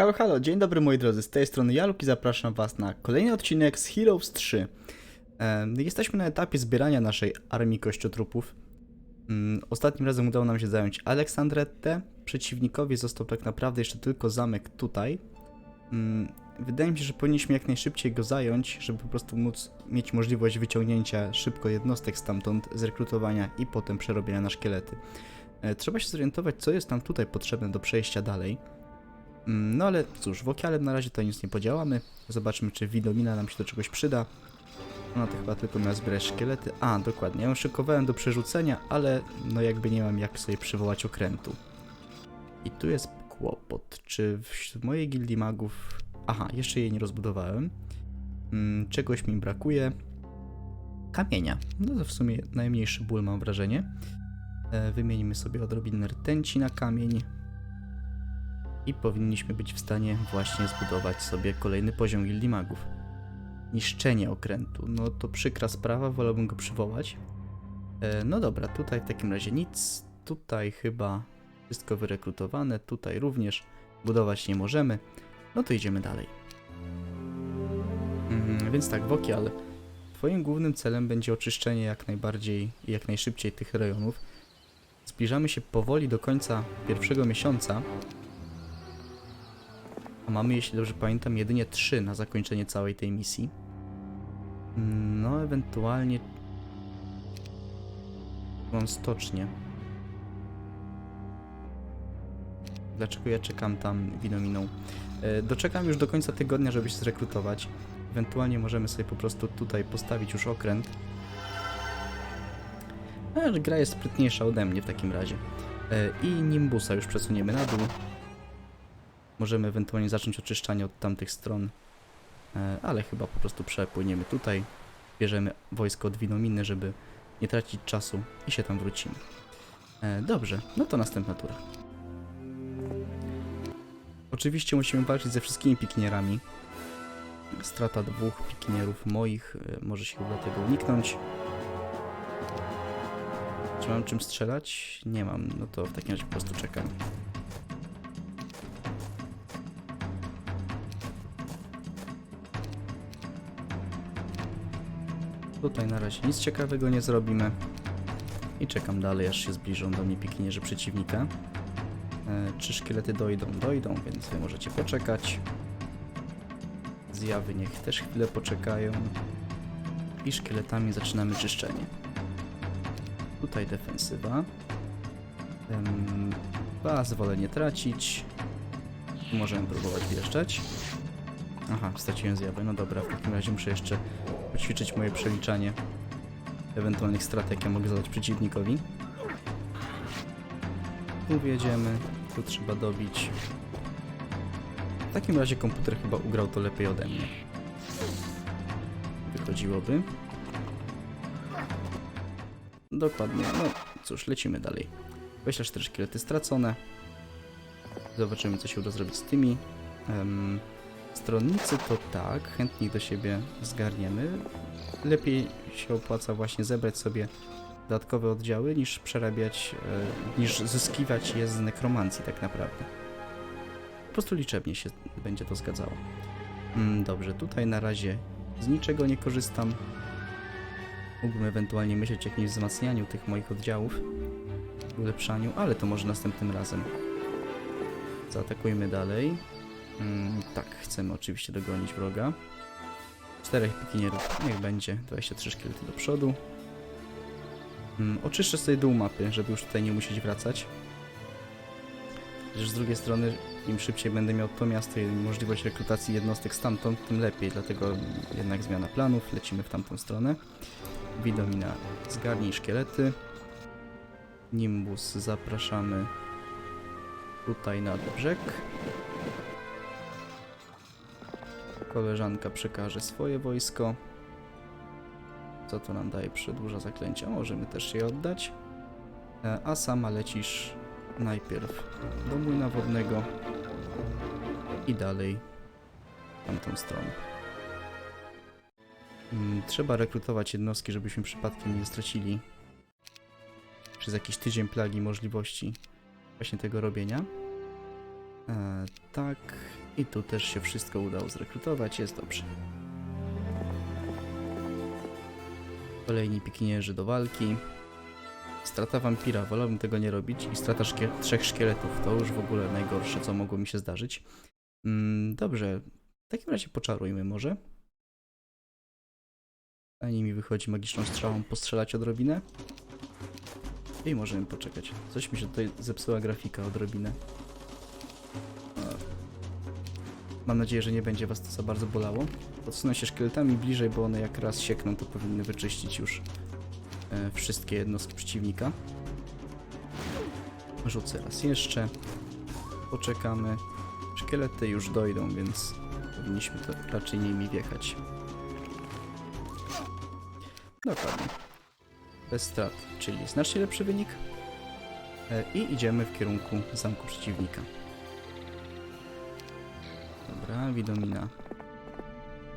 Halo, halo, dzień dobry moi drodzy, z tej strony Jaluk i zapraszam was na kolejny odcinek z Heroes 3. Em, Jesteśmy na etapie zbierania naszej armii kościotrupów. Mm, Ostatnim razem udało nam się zająć Aleksandretę. Przeciwnikowi został tak naprawdę jeszcze tylko zamek tutaj. Mm, Wydaje mi się, że powinniśmy jak najszybciej go zająć, żeby po prostu móc mieć możliwość wyciągnięcia szybko jednostek stamtąd, zrekrutowania i potem przerobienia na szkielety. E, Trzeba się zorientować, co jest nam tutaj potrzebne do przejścia dalej. Mm, No ale cóż, wokialem na razie to nic nie podziałamy. Zobaczmy, czy widomina nam się do czegoś przyda. Ona to chyba tylko miała zbierać szkielety. A, dokładnie. Ja ją szykowałem do przerzucenia, ale no jakby nie mam jak sobie przywołać okrętu. I tu jest kłopot. Czy w mojej gildii magów... Aha, jeszcze jej nie rozbudowałem. Mm, Czegoś mi brakuje. Kamienia. No to w sumie najmniejszy ból mam wrażenie. E, Wymienimy sobie odrobinę rtęci na kamień i powinniśmy być w stanie właśnie zbudować sobie kolejny poziom gildii magów. Niszczenie okrętu, no to przykra sprawa, wolałbym go przywołać. E, no dobra, tutaj w takim razie nic, tutaj chyba wszystko wyrekrutowane, tutaj również budować nie możemy, no to idziemy dalej. Mhm, więc tak, Wokial, twoim głównym celem będzie oczyszczenie jak najbardziej i jak najszybciej tych rejonów. Zbliżamy się powoli do końca pierwszego miesiąca, mamy, jeśli dobrze pamiętam, jedynie 3 na zakończenie całej tej misji. No, ewentualnie. Mam stocznie. Dlaczego ja czekam tam winominą? E, Doczekam już do końca tygodnia, żeby się zrekrutować. Ewentualnie możemy sobie po prostu tutaj postawić już okręt. Ale gra jest sprytniejsza ode mnie w takim razie. E, I Nimbusa już przesuniemy na dół. Możemy ewentualnie zacząć oczyszczanie od tamtych stron, e, ale chyba po prostu przepłyniemy tutaj, bierzemy wojsko od Winominy, żeby nie tracić czasu i się tam wrócimy. E, Dobrze, no to następna tura. Oczywiście musimy walczyć ze wszystkimi pikinierami. Strata dwóch pikinierów moich e, może się uda tego uniknąć. Czy mam czym strzelać? Nie mam, no to w takim razie po prostu czekam. Tutaj na razie nic ciekawego nie zrobimy. I czekam dalej, aż się zbliżą do mnie pikinierzy przeciwnika. E, czy szkielety dojdą? Dojdą, więc wy możecie poczekać. Zjawy niech też chwilę poczekają. I szkieletami zaczynamy czyszczenie. Tutaj defensywa. Baz wolę nie tracić. Możemy próbować wjeżdżać. Aha, straciłem zjawę. No dobra, w takim razie muszę jeszcze poćwiczyć moje przeliczanie ewentualnych strat, jakie mogę zadać przeciwnikowi. Tu wjedziemy, tu trzeba dobić. W takim razie komputer chyba ugrał to lepiej ode mnie. Wychodziłoby. Dokładnie, no cóż, lecimy dalej. 24 szkielety stracone. Zobaczymy, co się uda zrobić z tymi. Em, Stronnicy to tak, chętnie ich do siebie zgarniemy. Lepiej się opłaca właśnie zebrać sobie dodatkowe oddziały, niż przerabiać, e, niż zyskiwać je z nekromancji tak naprawdę. Po prostu liczebnie się będzie to zgadzało. Mm, dobrze, tutaj na razie z niczego nie korzystam. Mógłbym ewentualnie myśleć o jakimś wzmacnianiu tych moich oddziałów, ulepszaniu, ale to może następnym razem. Zaatakujmy dalej. Mm, tak, chcemy oczywiście dogonić wroga. Czterech pikinierów, niech będzie. 23 szkielety do przodu. Mm, oczyszczę sobie dół mapy, żeby już tutaj nie musieć wracać. Z drugiej strony, im szybciej będę miał to miasto i możliwość rekrutacji jednostek stamtąd, tym lepiej. Dlatego jednak zmiana planów, lecimy w tamtą stronę. Widomina, zgarnij szkielety. Nimbus, zapraszamy tutaj nad brzeg. Koleżanka przekaże swoje wojsko. Co to nam daje? Przedłuża zaklęcia. Możemy też je oddać. E, A sama lecisz najpierw do młyna wodnego i dalej w tamtą stronę. Mm, Trzeba rekrutować jednostki, żebyśmy przypadkiem nie stracili przez jakiś tydzień plagi możliwości właśnie tego robienia. E, tak, I tu też się wszystko udało zrekrutować, jest dobrze. Kolejni pikinierzy do walki. Strata wampira, wolałbym tego nie robić. I strata szkie trzech szkieletów, to już w ogóle najgorsze, co mogło mi się zdarzyć. Mm, dobrze, w takim razie poczarujmy może. Ani mi wychodzi magiczną strzałą postrzelać odrobinę. I możemy poczekać. Coś mi się tutaj zepsuła grafika odrobinę. Mam nadzieję, że nie będzie was to za bardzo bolało. Odsunę się szkieletami bliżej, bo one jak raz siekną, to powinny wyczyścić już e, wszystkie jednostki przeciwnika. Rzucę raz jeszcze. Poczekamy. Szkielety już dojdą, więc powinniśmy to raczej nimi wjechać. Dokładnie. Bez strat, czyli znacznie lepszy wynik. E, I idziemy w kierunku zamku przeciwnika. Widomina.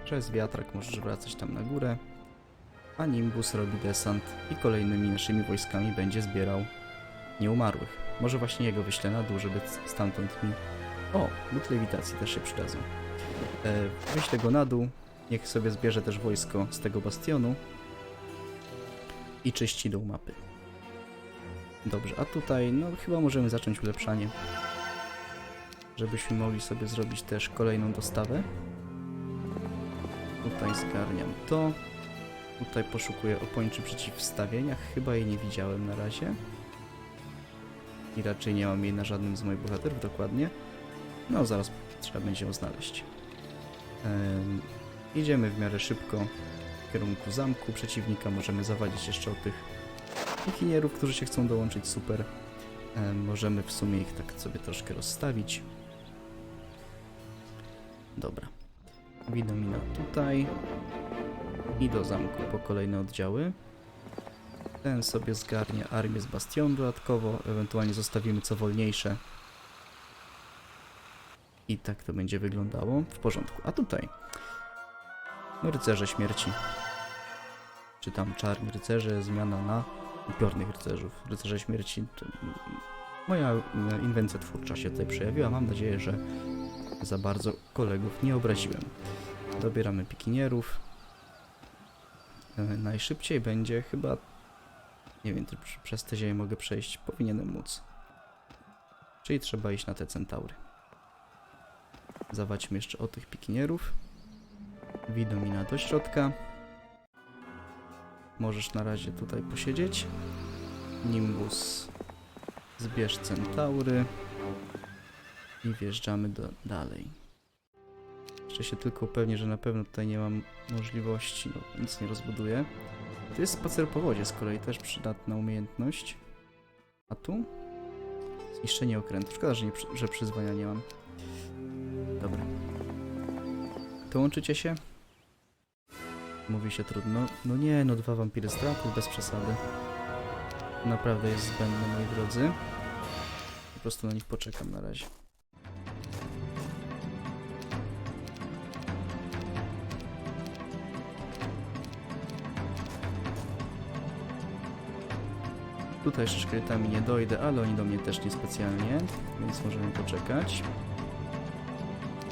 Przez wiatrak możesz wracać tam na górę. A Nimbus robi desant i kolejnymi naszymi wojskami będzie zbierał nieumarłych. Może właśnie jego wyślę na dół, żeby stamtąd mi... O, but lewitacji też się przydadzą. E, wyślę go na dół, niech sobie zbierze też wojsko z tego bastionu i czyści dół mapy. Dobrze, a tutaj no chyba możemy zacząć ulepszanie. Żebyśmy mogli sobie zrobić też kolejną dostawę. Tutaj zgarniam to. Tutaj poszukuję opończy przeciwstawienia. Chyba jej nie widziałem na razie. I raczej nie mam jej na żadnym z moich bohaterów dokładnie. No zaraz trzeba będzie ją znaleźć. Em, idziemy w miarę szybko w kierunku zamku przeciwnika. Możemy zawalić jeszcze o tych pikinierów, którzy się chcą dołączyć. Super. Em, możemy w sumie ich tak sobie troszkę rozstawić. Dobra. Widomina tutaj. I do zamku po kolejne oddziały. Ten sobie zgarnia armię z bastionu dodatkowo, ewentualnie zostawimy co wolniejsze. I tak to będzie wyglądało. W porządku. A tutaj no, rycerze śmierci. Czy tam czarni rycerze, zmiana na upiornych rycerzów. Rycerze śmierci to moja e, inwencja twórcza się tutaj przejawiła. Mam nadzieję, że za bardzo kolegów nie obraziłem. Dobieramy pikinierów. E, Najszybciej będzie chyba... Nie wiem, czy przez te ziemię mogę przejść. Powinienem móc. Czyli trzeba iść na te centaury. Zawadźmy jeszcze o tych pikinierów. Widomina do środka. Możesz na razie tutaj posiedzieć. Nimbus. Zbierz centaury. I wjeżdżamy do, dalej. Jeszcze się tylko upewnię, że na pewno tutaj nie mam możliwości, no nic nie rozbuduję. To jest spacer po wodzie z kolei, też przydatna umiejętność. A tu? Zniszczenie okrętu. Szkoda, że, nie, że przyzwania nie mam. Dobra. To łączycie się? Mówi się trudno. No nie, no dwa wampiry stratów, bez przesady. Naprawdę jest zbędne, moi drodzy. Po prostu na nich poczekam na razie. Tutaj jeszcze szkieletami nie dojdę, ale oni do mnie też niespecjalnie, więc możemy poczekać.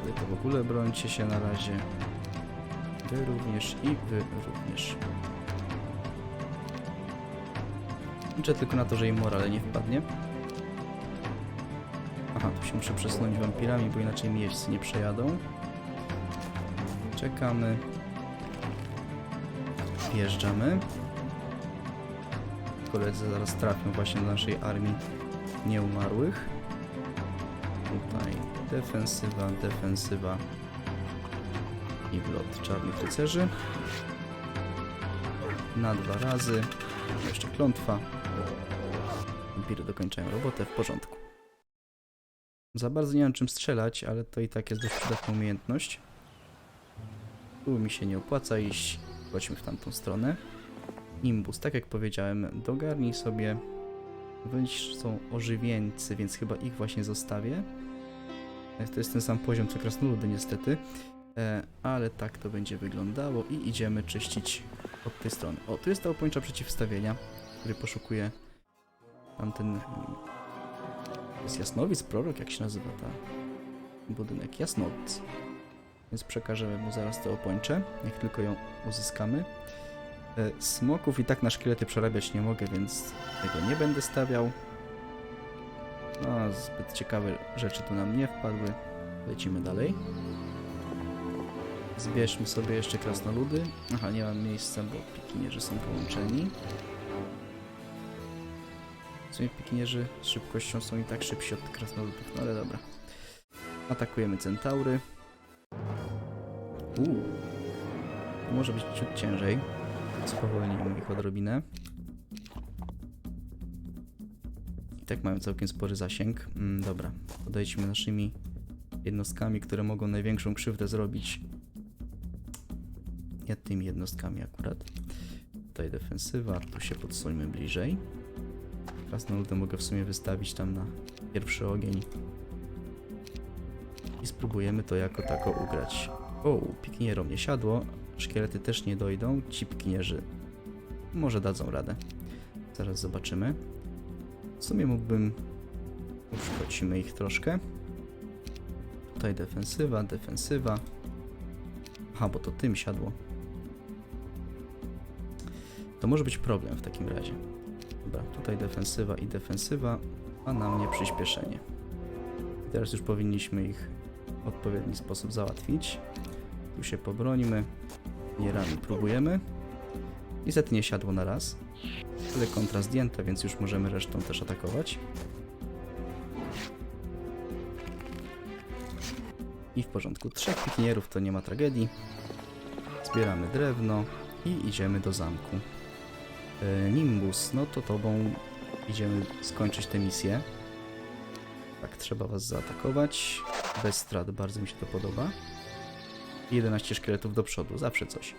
Wy to w ogóle brońcie się na razie. Wy również i wy również. Liczę tylko na to, że im morale nie wpadnie. Aha, tu się muszę przesunąć wampirami, bo inaczej mi jeźdźcy nie przejadą. Czekamy. Wjeżdżamy. Koledzy zaraz trafią właśnie do naszej armii nieumarłych. Tutaj defensywa, defensywa i wlot czarnych rycerzy. Na dwa razy. Jeszcze klątwa. Wampiry dokończają robotę w porządku. Za bardzo nie mam czym strzelać, ale to i tak jest dość przydatna umiejętność. Tu mi się nie opłaca iść. Chodźmy w tamtą stronę. Nimbus, tak jak powiedziałem, dogarnij sobie. Wyjść są ożywieńcy, więc chyba ich właśnie zostawię. E, To jest ten sam poziom co krasnoludy niestety. E, ale tak to będzie wyglądało i idziemy czyścić od tej strony. O, tu jest ta opończa przeciwstawienia, który poszukuje tamten... mm, jest jasnowic, prorok, jak się nazywa ta budynek jasnowidz. Więc przekażemy mu zaraz tę opończę, jak tylko ją uzyskamy. E, Smoków i tak na szkielety przerabiać nie mogę, więc tego nie będę stawiał. No, zbyt ciekawe rzeczy tu nam nie wpadły. Lecimy dalej. Zbierzmy sobie jeszcze krasnoludy. Aha, nie mam miejsca, bo pikinierzy są połączeni. W sumie pikinierzy z szybkością są i tak szybsi od krasnoludów, no ale dobra. Atakujemy centaury. Uuu. Może być ciut ciężej. Spowolnijmy ich odrobinę. I tak mają całkiem spory zasięg. Mm, dobra, podejdźmy naszymi jednostkami, które mogą największą krzywdę zrobić. Nie tymi jednostkami akurat. Tutaj defensywa, tu się podsuńmy bliżej. Krasnoludy mogę w sumie wystawić tam na pierwszy ogień. I spróbujemy to jako tako ugrać. O, pikinierom nie siadło, szkielety też nie dojdą, ci może dadzą radę. Zaraz zobaczymy. W sumie mógłbym... Uszkodzimy ich troszkę. Tutaj defensywa, defensywa. Aha, bo to tym siadło. To może być problem w takim razie. Dobra, tutaj defensywa i defensywa, a na mnie przyspieszenie. I teraz już powinniśmy ich w odpowiedni sposób załatwić. Tu się pobronimy, nierami próbujemy. Niestety nie siadło na raz, ale kontra zdjęta, więc już możemy resztą też atakować. I w porządku, trzech pikinierów to nie ma tragedii. Zbieramy drewno i idziemy do zamku. E, Nimbus, no to tobą idziemy skończyć tę misję. Tak, trzeba was zaatakować. Bez strat, bardzo mi się to podoba. 11 szkieletów do przodu, zawsze coś.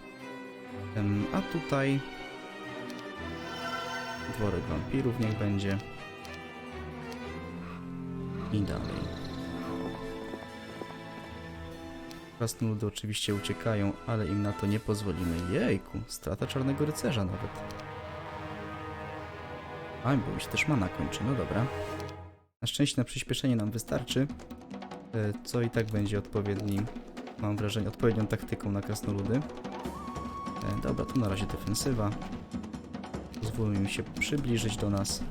A tutaj... Dworek wampirów niech będzie. I dalej. Krasnoludy oczywiście uciekają, ale im na to nie pozwolimy. Jejku, strata czarnego rycerza nawet. A, bo mi się też mana kończy, no dobra. Na szczęście na przyspieszenie nam wystarczy, e, co i tak będzie odpowiednim, mam wrażenie, odpowiednią taktyką na krasnoludy. E, Dobra, tu na razie defensywa. Pozwólmy im się przybliżyć do nas.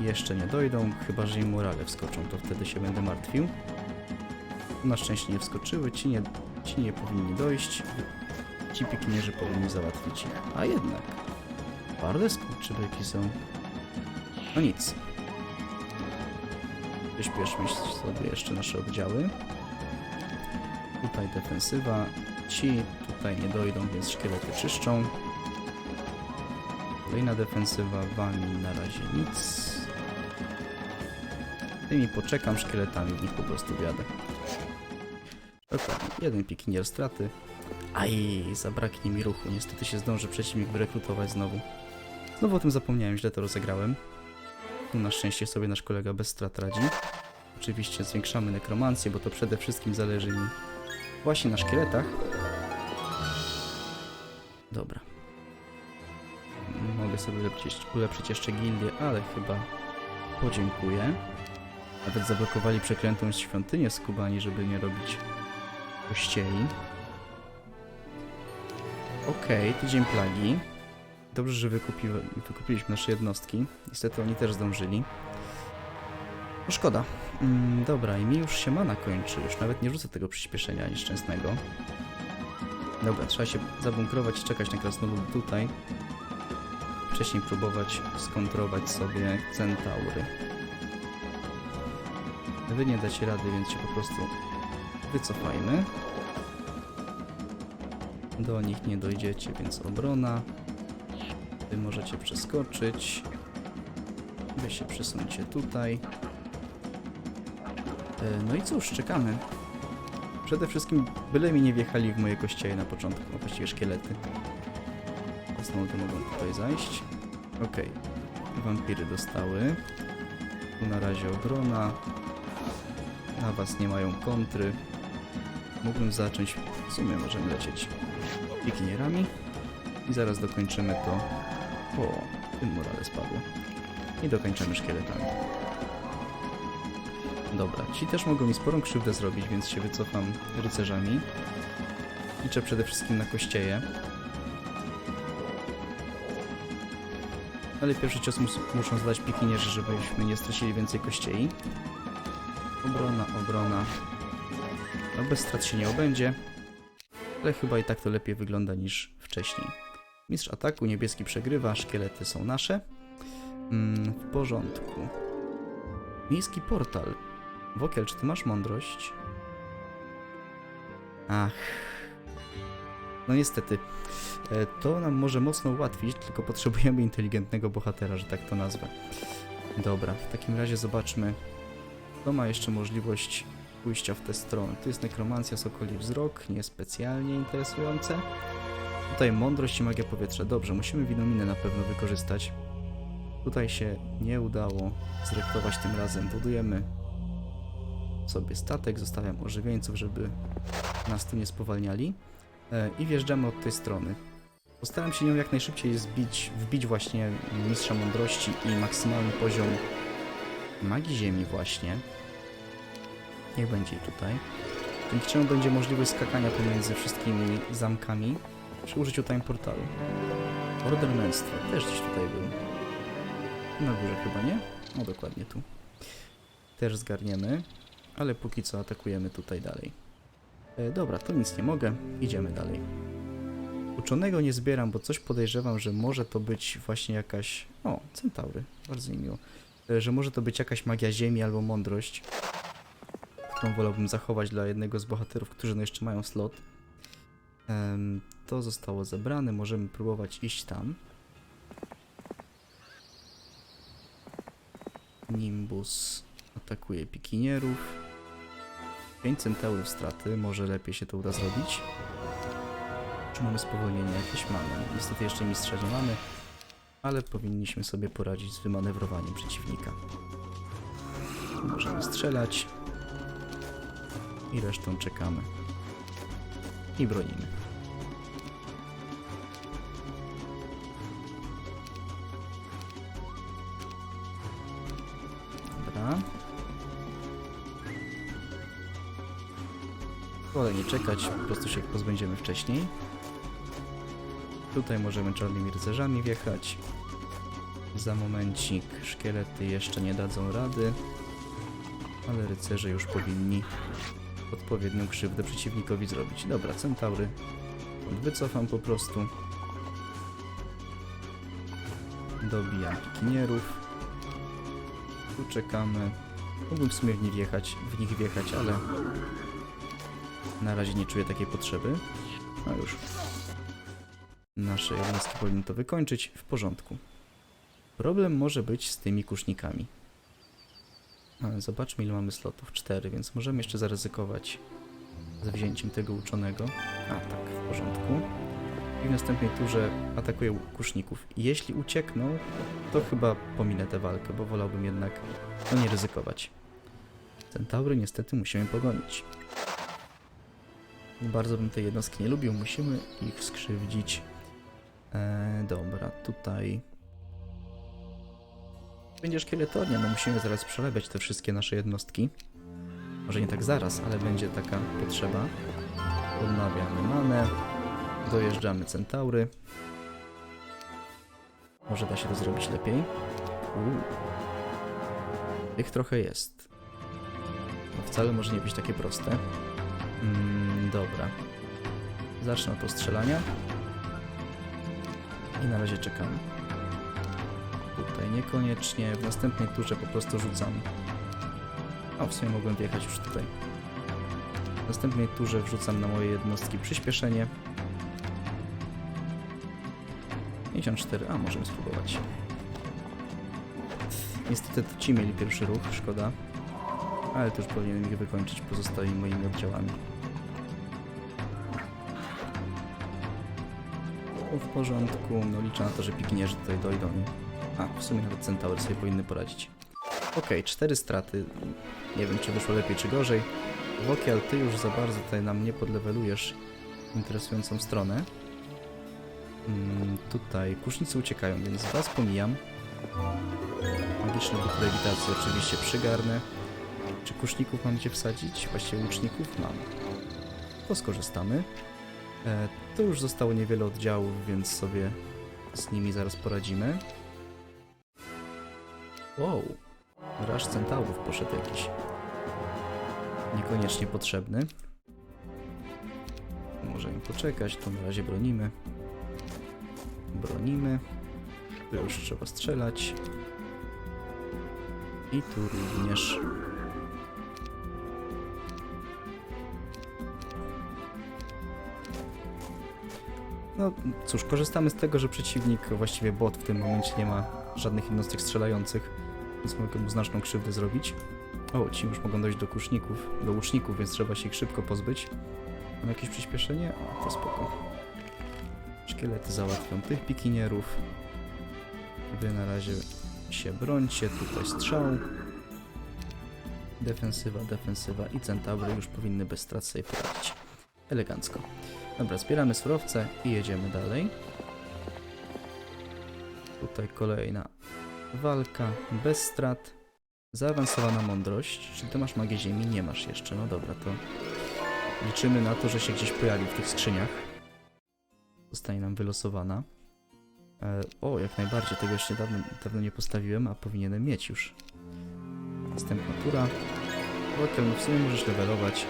Jeszcze nie dojdą, chyba że im morale wskoczą, to wtedy się będę martwił. Na szczęście nie wskoczyły, ci nie, ci nie powinni dojść. Ci pikinierzy powinni załatwić ich. A jednak. Twarde skurczybyki są. No nic. Przyspieszmy sobie jeszcze nasze oddziały. Tutaj defensywa. Ci tutaj nie dojdą, więc szkielety czyszczą. Kolejna defensywa, wami na razie nic. Tymi poczekam szkieletami, w nich po prostu wiadę. Dokładnie, jeden pikinier straty. Aj, zabraknie mi ruchu. Niestety się zdąży przeciwnik wyrekrutować znowu. Znowu o tym zapomniałem, źle to rozegrałem. Na szczęście sobie nasz kolega bez strat radzi. Oczywiście zwiększamy nekromancję, bo to przede wszystkim zależy mi właśnie na szkieletach. Dobra. Mogę sobie ulepszyć, ulepszyć jeszcze gildię, ale chyba podziękuję. Nawet zablokowali przeklętą świątynię z Kubani, żeby nie robić kościeli. Okej, tydzień plagi. Dobrze, że wykupi, wykupiliśmy nasze jednostki. Niestety oni też zdążyli. No szkoda. Mm, dobra, i mi już się mana kończy. Już nawet nie rzucę tego przyspieszenia nieszczęsnego. Dobra, trzeba się zabunkrować i czekać na krasnoludy tutaj. Wcześniej próbować skontrować sobie centaury. Wy nie dacie rady, więc się po prostu wycofajmy. Do nich nie dojdziecie, więc obrona. Wy możecie przeskoczyć. Wy się przesuńcie tutaj. E, No i cóż, czekamy. Przede wszystkim byle mi nie wjechali w moje kościele na początku, a właściwie szkielety. Znowu mogą tutaj zajść. Okej. Wampiry dostały. Tu na razie obrona. Na was nie mają kontry. Mógłbym zacząć, w sumie możemy lecieć pikinierami. I zaraz dokończymy to. O, tym morale spadło. I dokończymy szkieletami. Dobra, ci też mogą mi sporą krzywdę zrobić, więc się wycofam rycerzami. Liczę przede wszystkim na kościeje. Ale pierwszy cios mus muszą zadać pikinierzy, żebyśmy nie stracili więcej kościei. Obrona, obrona. No bez strat się nie obędzie. Ale chyba i tak to lepiej wygląda niż wcześniej. Mistrz ataku, niebieski przegrywa, szkielety są nasze. Mm, w porządku. Miejski portal. Wokiel, czy ty masz mądrość? Ach. No niestety. E, To nam może mocno ułatwić, tylko potrzebujemy inteligentnego bohatera, że tak to nazwę. Dobra, w takim razie zobaczmy, kto ma jeszcze możliwość pójścia w tę stronę. Tu jest nekromancja, sokoli wzrok, niespecjalnie interesujące. Tutaj mądrość i magia powietrza. Dobrze, musimy winominę na pewno wykorzystać. Tutaj się nie udało zrektować tym razem. Budujemy sobie statek, zostawiam ożywieńców, żeby nas tu nie spowalniali. E, I wjeżdżamy od tej strony. Postaram się nią jak najszybciej zbić, wbić właśnie mistrza mądrości i maksymalny poziom magii ziemi właśnie. Niech będzie tutaj. Dzięki czemu będzie możliwość skakania pomiędzy wszystkimi zamkami przy użyciu time portalu. Order męstwa też gdzieś tutaj był. Na górze chyba, nie? No dokładnie tu. Też zgarniemy, ale póki co atakujemy tutaj dalej. E, dobra, to nic nie mogę. Idziemy dalej. Uczonego nie zbieram, bo coś podejrzewam, że może to być właśnie jakaś... O, centaury. Bardzo mi miło. E, Że może to być jakaś magia ziemi albo mądrość, którą wolałbym zachować dla jednego z bohaterów, którzy no jeszcze mają slot. To zostało zebrane, możemy próbować iść tam. Nimbus atakuje pikinierów. 5 centaurów straty, może lepiej się to uda zrobić. Czy mamy spowolnienie jakieś? Mamy. Niestety jeszcze mistrza nie mamy, ale powinniśmy sobie poradzić z wymanewrowaniem przeciwnika. Możemy strzelać i resztą czekamy. I bronimy. Wolę nie czekać, po prostu się pozbędziemy wcześniej. Tutaj możemy czarnymi rycerzami wjechać. Za momencik szkielety jeszcze nie dadzą rady, ale rycerze już powinni odpowiednią krzywdę przeciwnikowi zrobić. Dobra, centaury. Wycofam po prostu. Dobijam pikinierów. Tu czekamy. Mógłbym w sumie w wjechać, w nich wjechać, ale na razie nie czuję takiej potrzeby. No już. Nasze jednostki powinny to wykończyć w porządku. Problem może być z tymi kusznikami. Ale zobaczmy ile mamy slotów. 4, więc możemy jeszcze zaryzykować z wzięciem tego uczonego. A tak, w porządku. I w następnej turze atakuję kuszników. Jeśli uciekną, to chyba pominę tę walkę, bo wolałbym jednak no nie ryzykować. Centaury niestety musimy pogonić. Bardzo bym tej jednostki nie lubił, musimy ich skrzywdzić. Eee, dobra, tutaj... Będzie szkieletonia, no musimy zaraz przelebiać te wszystkie nasze jednostki. Może nie tak zaraz, ale będzie taka potrzeba. Odnawiamy manę. Dojeżdżamy centaury. Może da się to zrobić lepiej. Uuu. Tych trochę jest. No wcale może nie być takie proste. Mm, dobra. Zacznę od ostrzelania. I na razie czekamy. Tutaj niekoniecznie. W następnej turze po prostu rzucam. A w sumie mogłem wjechać już tutaj. W następnej turze wrzucam na moje jednostki przyspieszenie. 54, a możemy spróbować. Niestety ci mieli pierwszy ruch, szkoda. Ale to już powinienem ich wykończyć pozostałymi moimi oddziałami. To w porządku, no liczę na to, że pikinierzy tutaj dojdą. A, w sumie nawet centaury sobie powinny poradzić. Okej, cztery straty. Nie wiem, czy wyszło lepiej, czy gorzej. Wokial, ty już za bardzo tutaj nam nie podlewelujesz interesującą stronę. Mm, tutaj kusznicy uciekają, więc was pomijam. Magiczny lewitacji oczywiście przygarnę. Czy kuszników mam gdzie wsadzić? Właściwie łuczników mam. To skorzystamy. E, to już zostało niewiele oddziałów, więc sobie z nimi zaraz poradzimy. Wow, raż centaurów poszedł jakiś. Niekoniecznie potrzebny. Możemy poczekać, to na razie bronimy. Bronimy. Tu już trzeba strzelać. I tu również. No cóż, korzystamy z tego, że przeciwnik, właściwie bot w tym momencie nie ma żadnych jednostek strzelających, więc mogę mu znaczną krzywdę zrobić. O, ci już mogą dojść do kuszników, do łuczników, więc trzeba się ich szybko pozbyć. Mam jakieś przyspieszenie? O, to spoko. Szkielety załatwią tych pikinierów. Wy na razie się brońcie, tutaj strzał. Defensywa, defensywa i centaury już powinny bez strat sobie poradzić. Elegancko. Dobra, zbieramy surowce i jedziemy dalej. Tutaj kolejna walka bez strat. Zaawansowana mądrość. Czy ty masz magię ziemi? Nie masz jeszcze. No dobra, to liczymy na to, że się gdzieś pojawi w tych skrzyniach. Zostanie nam wylosowana. E, o, jak najbardziej. Tego jeszcze dawno, dawno nie postawiłem, a powinienem mieć już. Następna tura. Wokel, no w sumie możesz levelować.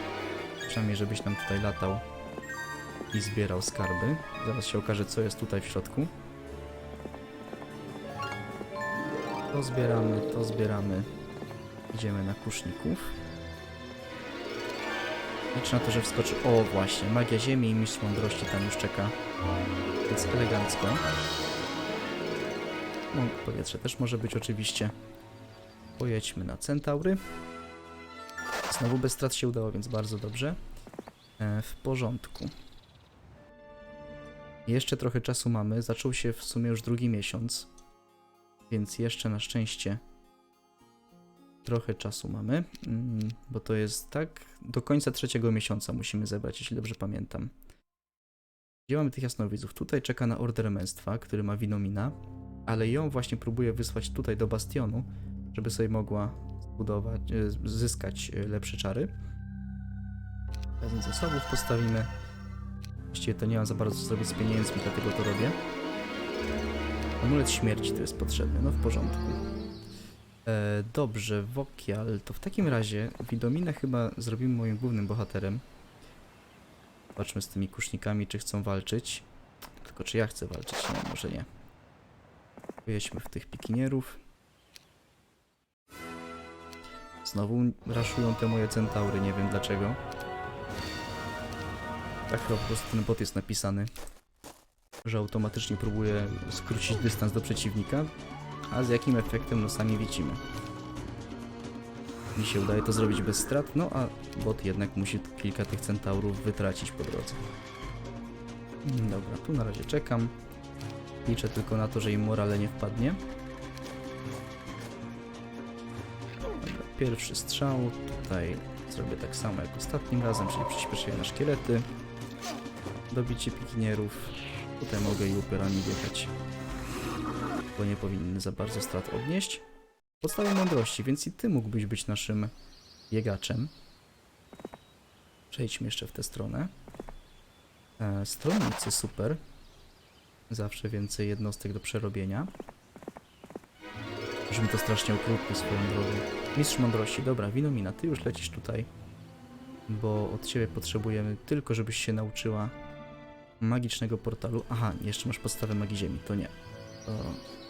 Przynajmniej, żebyś nam tutaj latał i zbierał skarby. Zaraz się okaże, co jest tutaj w środku. To zbieramy, to zbieramy. Idziemy na kuszników. Licz na to, że wskoczy... O, właśnie, magia ziemi i mistrz mądrości tam już czeka. Więc elegancko. No, powietrze też może być oczywiście. Pojedźmy na centaury. Znowu bez strat się udało, więc bardzo dobrze. E, w porządku. Jeszcze trochę czasu mamy. Zaczął się w sumie już drugi miesiąc. Więc jeszcze na szczęście trochę czasu mamy. Mm, bo to jest tak. Do końca trzeciego miesiąca musimy zebrać, jeśli dobrze pamiętam. Gdzie mamy tych jasnowidzów? Tutaj czeka na order męstwa, który ma winomina, ale ją właśnie próbuję wysłać tutaj do bastionu, żeby sobie mogła zbudować, e, zyskać e, lepsze czary. Razem zasobów postawimy. Właściwie to nie mam za bardzo co zrobić z pieniędzmi, dlatego to robię. Amulet śmierci to jest potrzebny, no w porządku. E, dobrze, Wokial, to w takim razie Widominę chyba zrobimy moim głównym bohaterem. Zobaczmy z tymi kusznikami, czy chcą walczyć. Tylko czy ja chcę walczyć? Nie, może nie. Pojedźmy w tych pikinierów. Znowu raszują te moje centaury, nie wiem dlaczego. Tak po prostu ten bot jest napisany, że automatycznie próbuje skrócić dystans do przeciwnika, a z jakim efektem no sami widzimy. Mi się udaje to zrobić bez strat, no a bot jednak musi kilka tych centaurów wytracić po drodze. Mm, Dobra, tu na razie czekam. Liczę tylko na to, że im morale nie wpadnie. Dobra, pierwszy strzał. Tutaj zrobię tak samo jak ostatnim razem, czyli przyspieszenie na szkielety. Dobicie pikinierów. Tutaj mogę i upierami wjechać. Bo nie powinny za bardzo strat odnieść. Podstawy mądrości, więc i ty mógłbyś być naszym biegaczem. Przejdźmy jeszcze w tę stronę. E, stronnicy, super. Zawsze więcej jednostek do przerobienia. Brzmi to strasznie okrutnie swoją drogą. Mistrz mądrości, dobra, Winomina, ty już lecisz tutaj. Bo od ciebie potrzebujemy tylko, żebyś się nauczyła magicznego portalu. Aha, jeszcze masz podstawę magii ziemi, to nie. To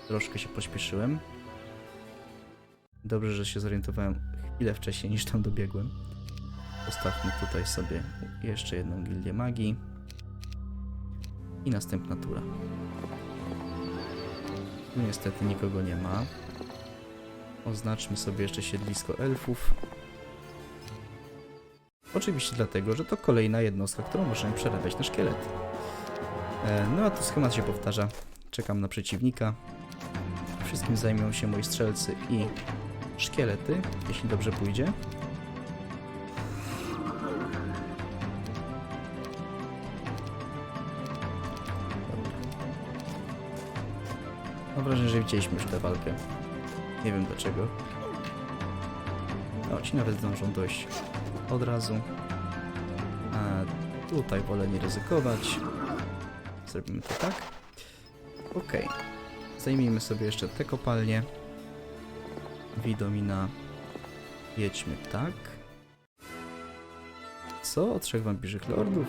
troszkę się pośpieszyłem. Dobrze, że się zorientowałem chwilę wcześniej niż tam dobiegłem. Postawmy tutaj sobie jeszcze jedną gildię magii. I następna tura. Tu niestety nikogo nie ma. Oznaczmy sobie jeszcze siedlisko elfów. Oczywiście dlatego, że to kolejna jednostka, którą możemy przerabiać na szkielety. E, no a tu schemat się powtarza. Czekam na przeciwnika. Wszystkim zajmą się moi strzelcy i szkielety, jeśli dobrze pójdzie. Mam wrażenie, że widzieliśmy już tę walkę. Nie wiem dlaczego. O, ci nawet zdążą dojść od razu. A tutaj wolę nie ryzykować. Zrobimy to tak. Okej. Zajmijmy sobie jeszcze te kopalnie. Widomina. Jedźmy tak. Co? Trzech wampirzych lordów?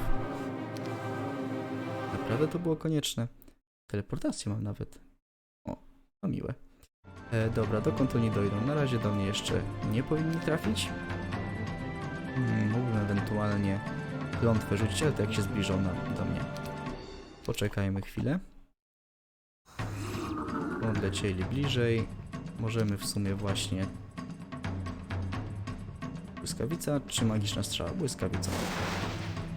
Naprawdę to było konieczne. Teleportację mam nawet. O, to miłe. E, dobra, dokąd oni dojdą? Na razie do mnie jeszcze nie powinni trafić. Hmm, mógłbym ewentualnie klątwę rzucić, ale to jak się zbliżą na, do. Poczekajmy chwilę. Odlecieli bliżej. Możemy w sumie właśnie... Błyskawica czy magiczna strzała? Błyskawica.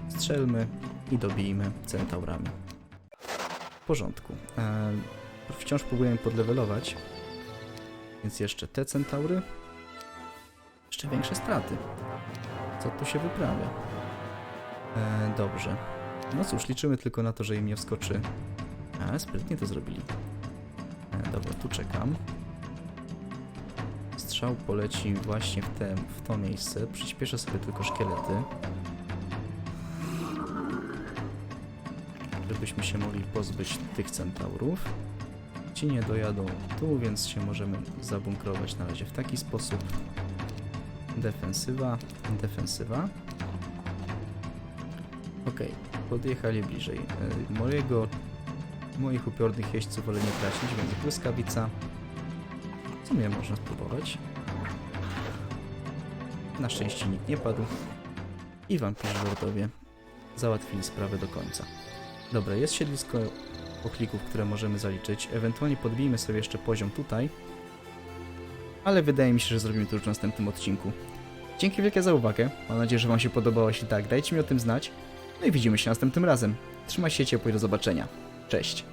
Strzelmy i dobijmy centaurami. W porządku. Eee, wciąż próbujemy podlewelować. Więc jeszcze te centaury. Jeszcze większe straty. Co tu się wyprawia? E, dobrze. No cóż, liczymy tylko na to, że im nie wskoczy. A, sprytnie to zrobili. E, dobra, tu czekam. Strzał poleci właśnie w, te, w to miejsce. Przyspieszę sobie tylko szkielety. Żebyśmy się mogli pozbyć tych centaurów. Ci nie dojadą tu, więc się możemy zabunkrować na razie w taki sposób. Defensywa, defensywa. Okej, podjechali bliżej. E, Mojego, moich upiornych jeźdźców wolę nie tracić, więc błyskawica. W sumie można spróbować. Na szczęście nikt nie padł. I wampirzy lordowie załatwili sprawę do końca. Dobra, jest siedlisko pochlików, które możemy zaliczyć. Ewentualnie podbijmy sobie jeszcze poziom tutaj. Ale wydaje mi się, że zrobimy to już w następnym odcinku. Dzięki wielkie za uwagę. Mam nadzieję, że Wam się podobało. Jeśli tak, dajcie mi o tym znać. No i widzimy się następnym razem. Trzymaj się ciepło i do zobaczenia. Cześć.